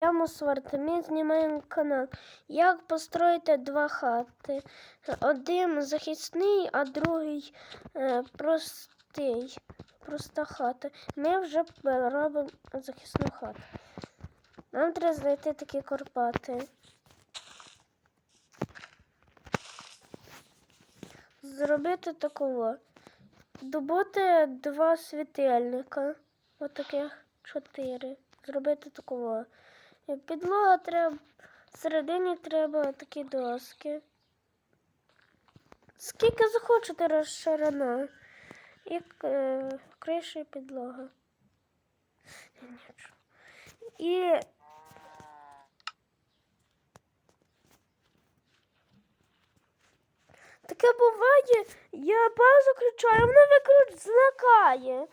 Ямосварт, ми знімаємо канал. Як построїти два хати? Один захисний, а другий е, простий. Проста хата. Ми вже робимо захисну хату. Нам треба знайти такі Карпати. Зробити такого. Добути два світильника. Отаких чотири. Зробити такого. Підлога треба. Всередині треба такі доски. Скільки захочете розширина. І е, криша і підлога. І таке буває, я базу кричаю, вона викрич зникає.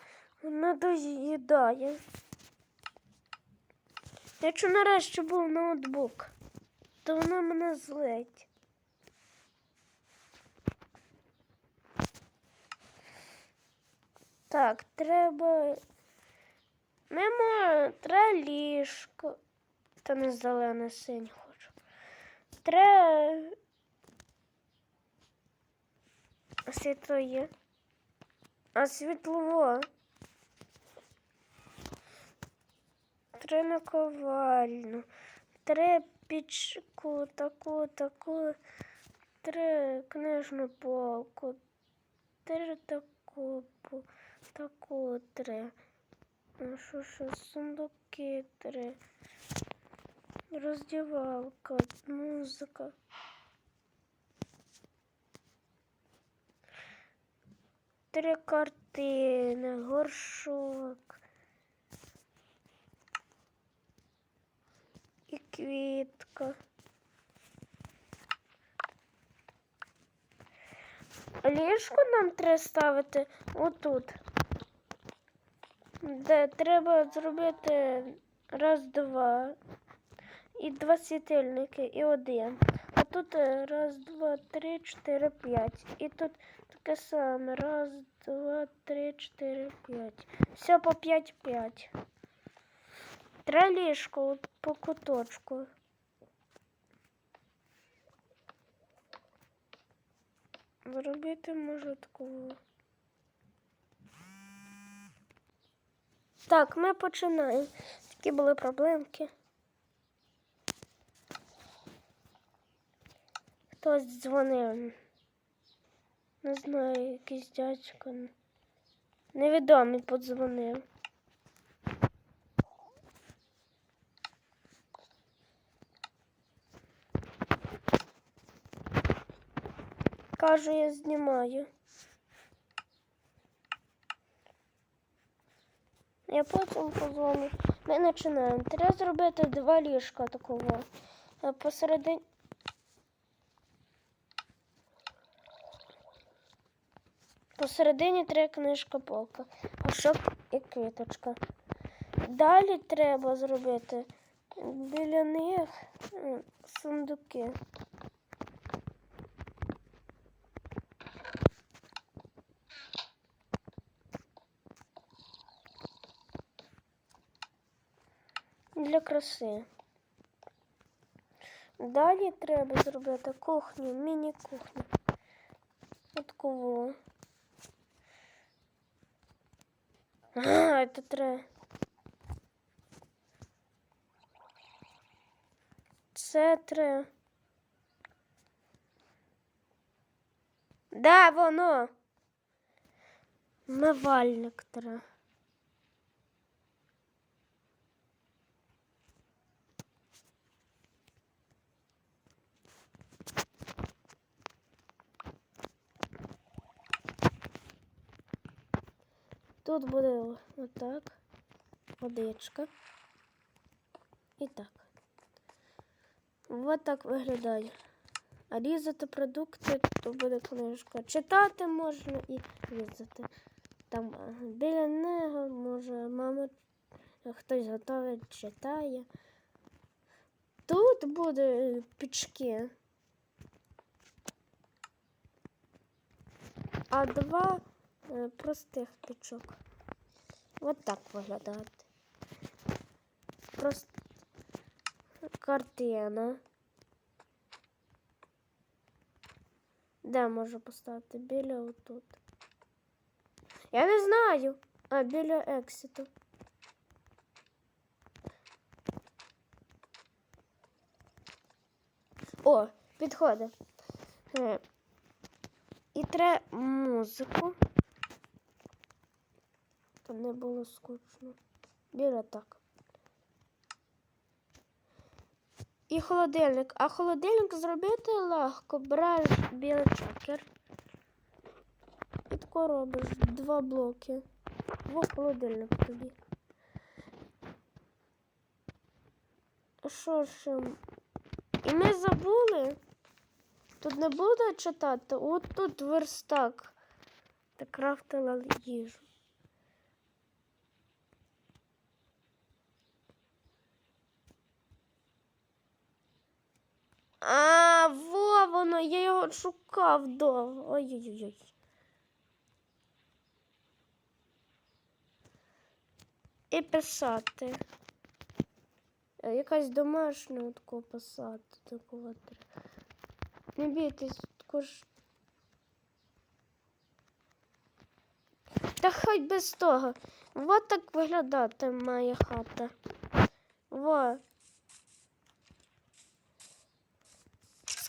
Вона доїдає. Якщо нарешті був ноутбук, то вона мене злить. Так, треба. Мимо треба ліжко. Та не зелене синь хочу. Треба. Світло є. А світлово. Три наковальну. Три пічку, таку, таку. Три книжну полку. Три таку, таку три. Ну, Що ще сундуки три. Роздівалка, музика. Три картини, горшок. І квітка. Ліжко нам треба ставити отут. Де треба зробити раз, два. І два світильники, і один. А тут е, раз, два, три, чотири, п'ять. І тут таке саме. Раз, два, три, чотири, п'ять. Все по п'ять-п'ять. Три по куточку. Зробити можна такого. Так, ми починаємо. Такі були проблемки. Хтось дзвонив. Не знаю, якийсь дядько. Невідомий подзвонив. Кажу, я знімаю. Я потім позвоню. Ми починаємо. Треба зробити два ліжка такого. Посередині. Посередині треба книжка полка, а щоб і квіточка. Далі треба зробити біля них сундуки. Для краси. Далі треба зробити кухню, міні-кухню. Таку. А, это треба. Це треба. Де воно? Мивальник треба. Тут буде отак. Водичка. І так. Ось так виглядає. А різати продукти, то буде книжка. Читати можна і різати. Там е, біля нього може мама хтось готовить, читає. Тут буде пічки. А два е, простих пічок. От так виглядають. Просто картина. Де можу поставити? Біля отут. Я не знаю. А, біля екситу. О, підходить. Е, І треба музику. Щоб не було скучно. Біля так. І холодильник. А холодильник зробити легко. Береш білий чокер. І тако робиш два блоки. Во холодильник тобі. Що ем, І ми забули. Тут не буде читати. От тут верстак. Та крафтила їжу. А, во воно, я його шукав довго. Ой-ой-ой. І писати. Е, Якась домашня таку писати. Такого треба. Не бійтесь, також. Та хай без того. Вот так виглядати моя хата. Во.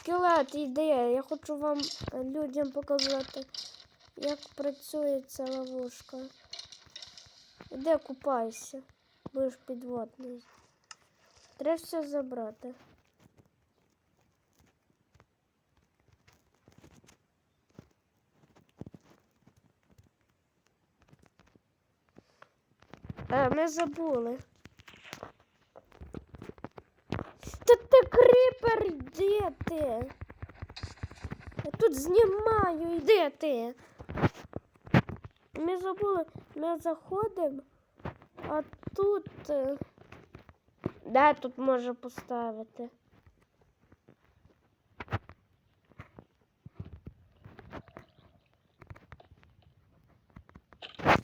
Скелет іде. Я хочу вам е, людям показати, як працює ця ловушка. Іди купайся, будеш підводний. Треба все забрати. Е, ми забули. Та ти кріпер, де ти? Я тут знімаю, де ти? Ми забули, ми заходимо, а тут. е, Де тут може поставити?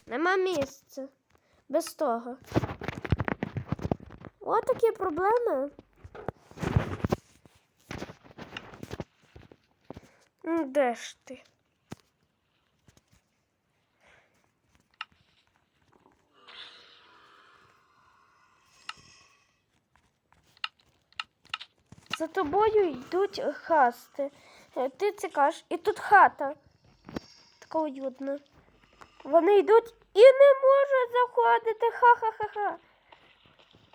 Нема місця. Без того. От такі проблеми. Де ж ти? За тобою йдуть хасти. Е, Ти це кажеш, і тут хата. Така уютна. Вони йдуть і не можуть заходити. Ха-ха-ха-ха.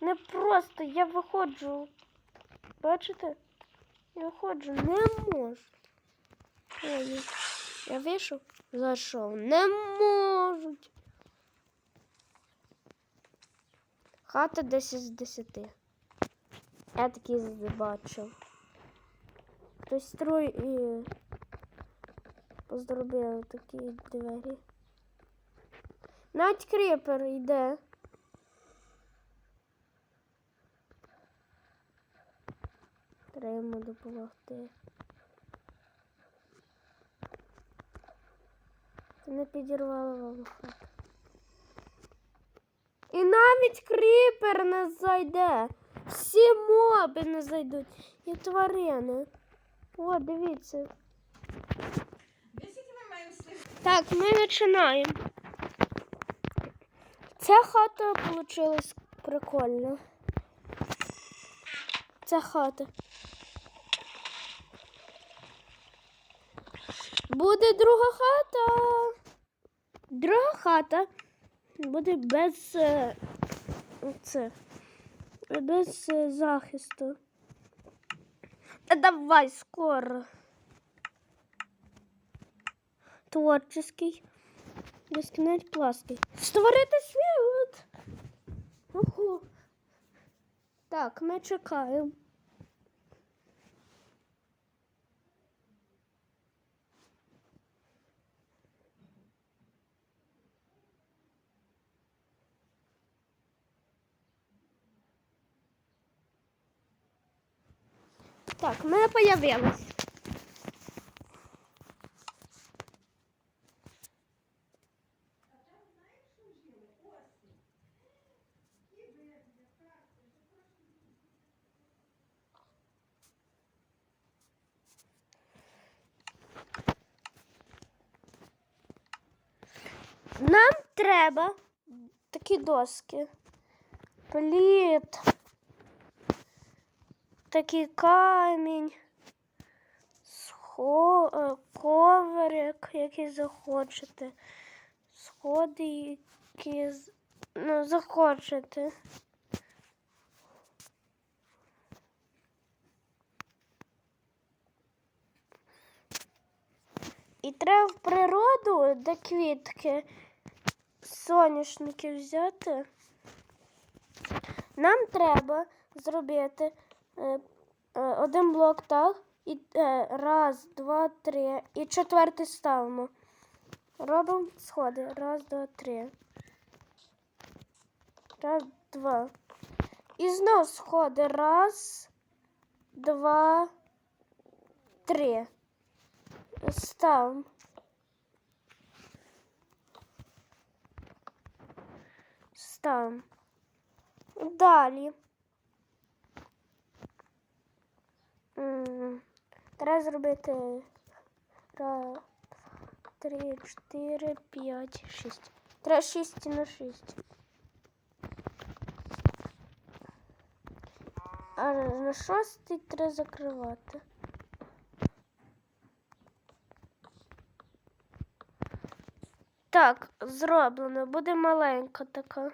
Не просто я виходжу. Бачите? Я виходжу, не можу. Я вийшов, зайшов. Не можуть. Хата 10 з 10. Я такий бачив. Хтось строй і зробив такі двері. Навіть кріпер йде. Треба допомогти. Не підірвала вам хату. І навіть кріпер не зайде. Всі моби не зайдуть. І тварини. О, дивіться. Так, ми починаємо. Ця хата вийшла прикольна. Ця хата. Буде друга хата. Друга хата буде без е, це, без е, захисту. Давай скоро. Творческий. Безкінець плаский. Створити світ. Ого. Так, ми чекаємо. Так, в мене появилось. Нам треба такі доски. Пліт. Такий камінь. Схо... е, коврик, який захочете. Сходи, які ну, захочете. І треба в природу, де квітки, соняшники взяти. Нам треба зробити один блок так. І е, раз, два, три. І четвертий ставимо. Робимо сходи. Раз, два, три. Раз, два. І знов сходи. Раз, два, три. Ставимо. Ставимо. Далі. М, Треба зробити раз, три, чотири, п'ять, шість. Треба шість на шість. А на шостий треба закривати. Так, зроблено. Буде маленька така.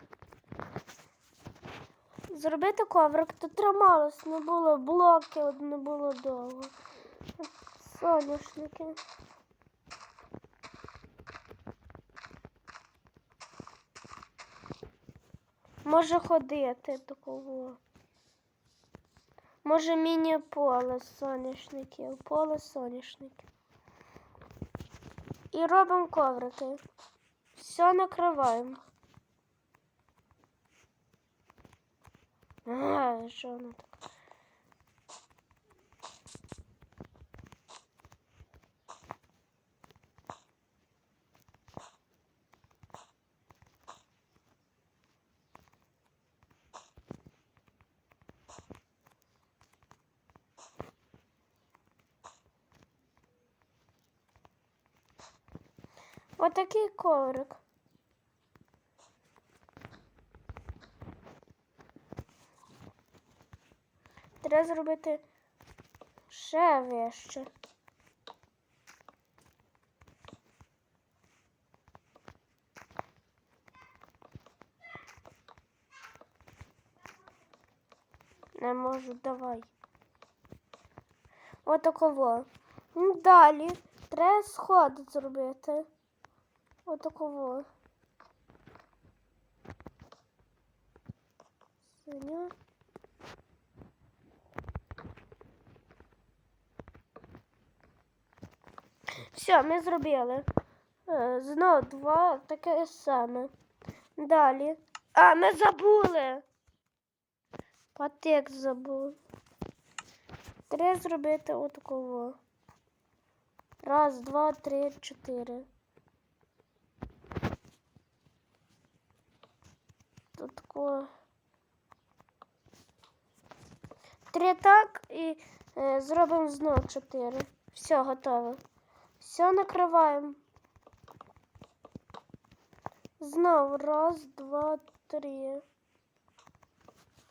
Зробити коврик, то трималось, не було блоки, не було довго. Соняшники. Може ходити такого. Може міні-поле соняшників, поле соняшників. І робимо коврики. Все накриваємо. А, що воно таке? Отакий коврик. Треба зробити ще вище. Не можу, давай. Отаково. Ну, Далі треба сходи зробити. Отаково. Синя. Все, ми зробили. Е, Знову два таке саме. Далі. А, ми забули. Патек забув. Треба зробити отакого. Раз, два, три, чотири. Тут такого. Три так і е, зробимо знову чотири. Все, готово. Все накриваємо. Знову раз, два, три.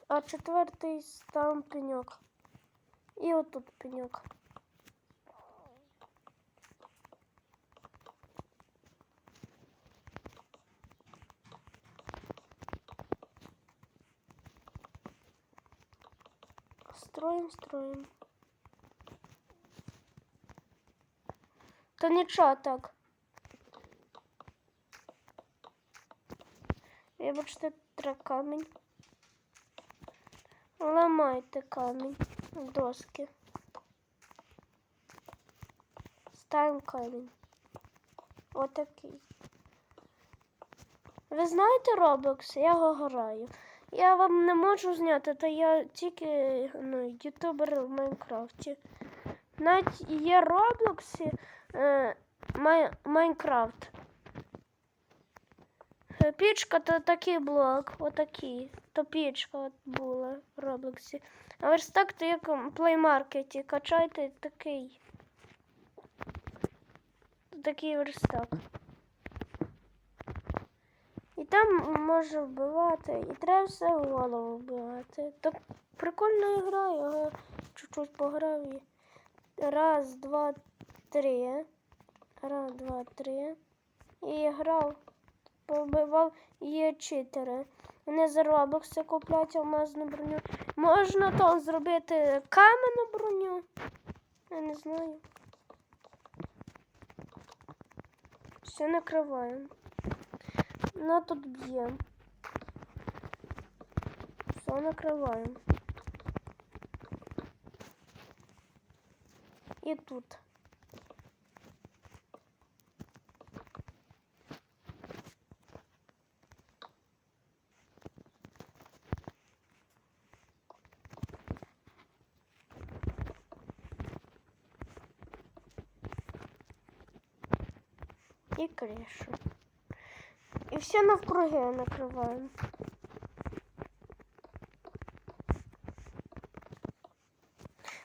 А четвертий ставимо пеньок. І отут пеньок. Строим, строим. То нічого так. Вибачте, треба камінь. Ламайте камінь. Доски. Ставимо камінь. Отакий. Ви знаєте Roblox? Я його граю. Я вам не можу зняти, то я тільки ну, ютубер в Майнкрафті. Навіть є Роблоксі Майнкрафт. Е, Пічка то такий блок, отакий. То пічка от була в Роблоксі. А верстак то як в плеймаркеті. Качайте такий. Такий верстак. І там може вбивати, і треба все в голову вбивати. То прикольна гра, я чуть-чуть пограв. Раз, два, три. Раз, два, три. І грав, побивав є читери. Вони за робокси куплять алмазну броню. Можна там зробити каменну броню. Я не знаю. Все накриваємо. Ну тут б'ємо. Все накриваємо. І тут. І кришу. І все навкруги накриваємо.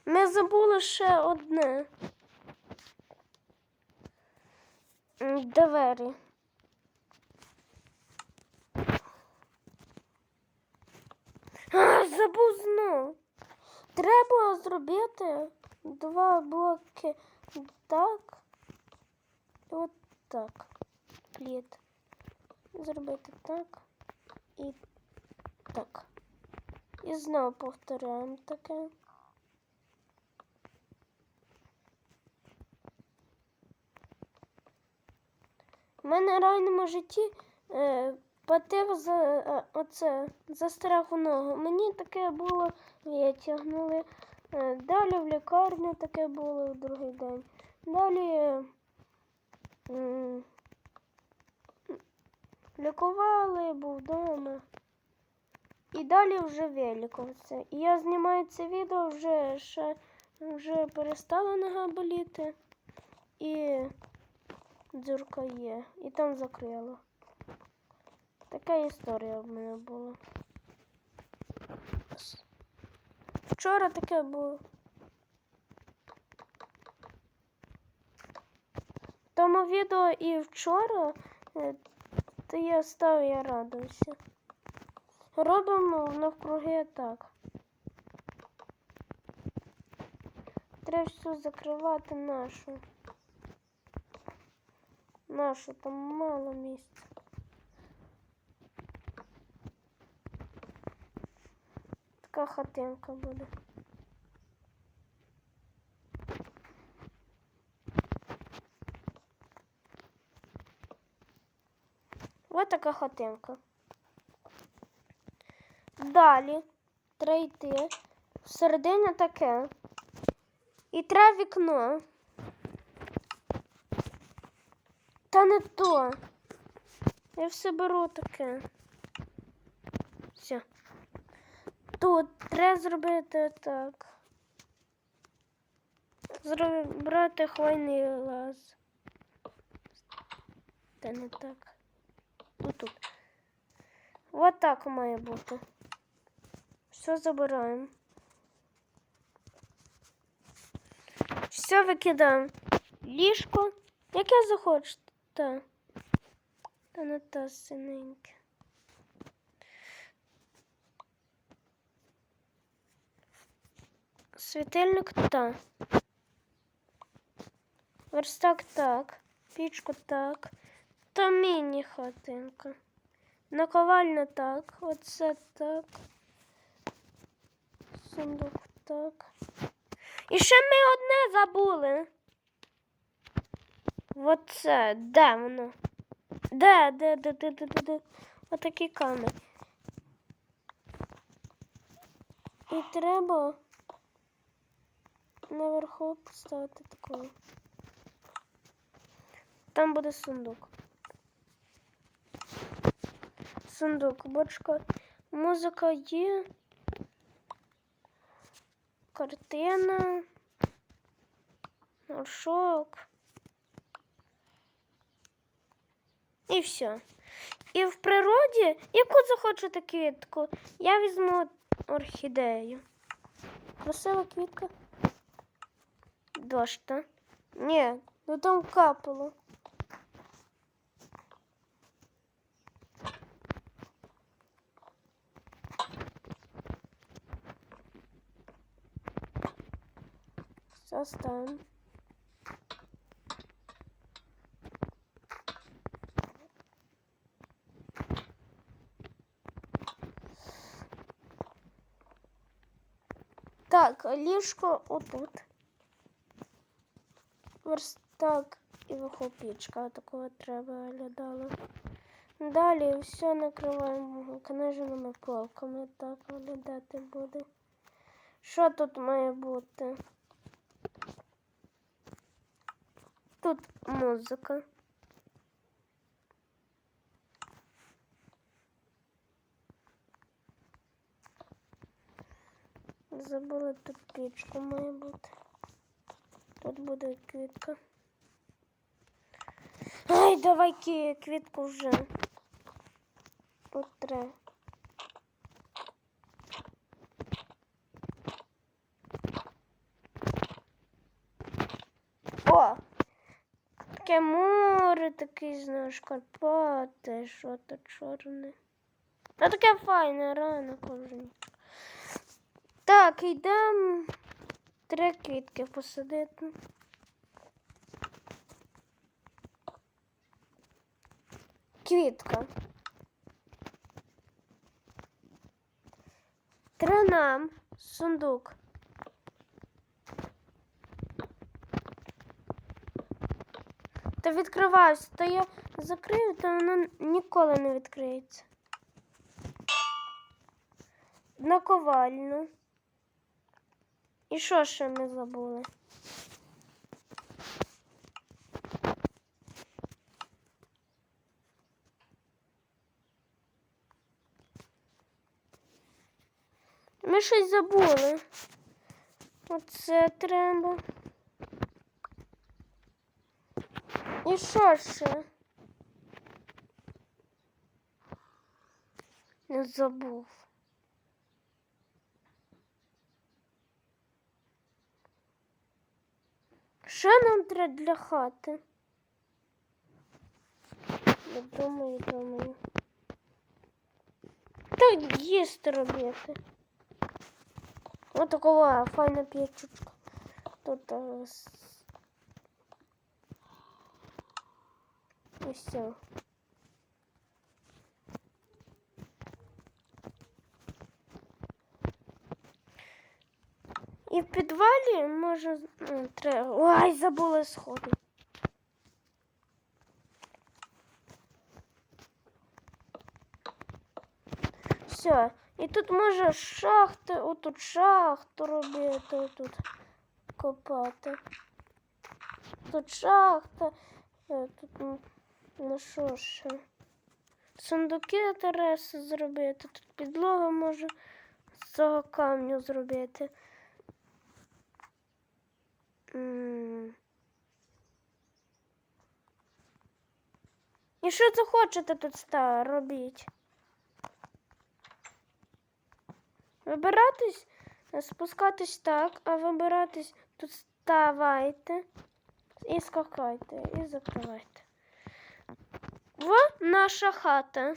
Ми забули ще одне. Двері. А, забув знов. Треба зробити два блоки так. І от так. Плід. Зробити так і так. І знову повторяємо таке. У мене в реальному житті е, потив за е, оце за страху ногу. Мені таке було, витягнули. Е, далі в лікарню таке було в другий день. Далі. Е, лікували, був вдома. І далі вже вилікувався. І я знімаю це відео вже ще вже перестала нога боліти. І дзюрка є. І там закрила. Така історія в мене була. Вчора таке було. Тому відео і вчора, е, то я став, я радуюся. Робимо навкруги так. Треба все закривати нашу. Нашу, там мало місця. Така хатинка буде. Ось така хатинка. Далі треба йти. Всередині таке. І треба вікно. Та не то. Я все беру таке. Все. Тут треба зробити так. Зроб... Брати хвойний лаз. Та не так. Тут. Вот так має бути. Все забираємо. Все викидаємо. Ліжко. Яке захочете. Та. Та не та синеньке. Світильник та. Верстак так. Пічку так. Та міні-хатинка. Наковальня так. Оце так. Сундук так. І ще ми одне забули. Оце, де воно? Де, де, де, де, де, де, де? Отакі камери. І треба наверху поставити таку. Там буде сундук. Сундук, бочка, музика є. Картина. Горшок. І все. І в природі, яку захочете квітку, я візьму орхідею. Красива квітка. Дощ, та? Ні, ну там капало. Оставимо. Так, ліжко отут. Верстак і вихопічка такого треба виглядало. Далі все накриваємо книжними полками. Так виглядати буде. Що тут має бути? Тут музика. Забула тут пічку має бути. Тут буде квітка. Ай, давай ки- квітку вже. Тут треба. Таке море, такий, знаєш, Карпати, що то чорне. Та таке файне, рано кожен. Так, йдемо три квітки посадити. Квітка. Три нам. Сундук. Та відкриваюся, то я закрию, то воно ніколи не відкриється. Наковальну. І що ще ми забули? Ми щось забули. Оце треба. І що ще? Не забув. Що нам треба для хати? Я думаю, думаю. Так їсти робити. Ось такова файна печечка. Тут с- і в підвалі може ну, треба. Ой, забула сходи. Все. І тут може шахти, отут шахту робити, отут копати. Тут шахта, е, тут ну що ще? Сундуки Тереси зробити, тут підлога може з цього камню зробити. І що захочете тут ста робіть? Вибиратись, спускатись так, а вибиратись тут ставайте і скакайте, і закривайте. Во наша хата.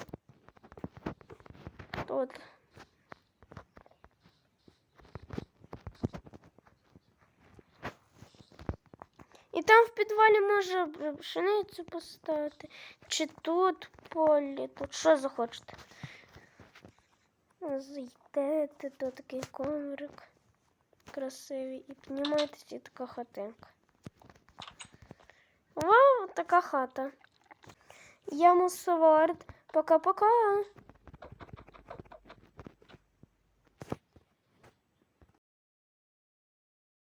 Тут. І там в підвалі може пшеницю поставити. Чи тут в полі, тут що захочете. Зайдете, то такий коврик красивий і піднімаєтесь і така хатинка. Вау, така хата. Я Мусоворд. Пока-пока.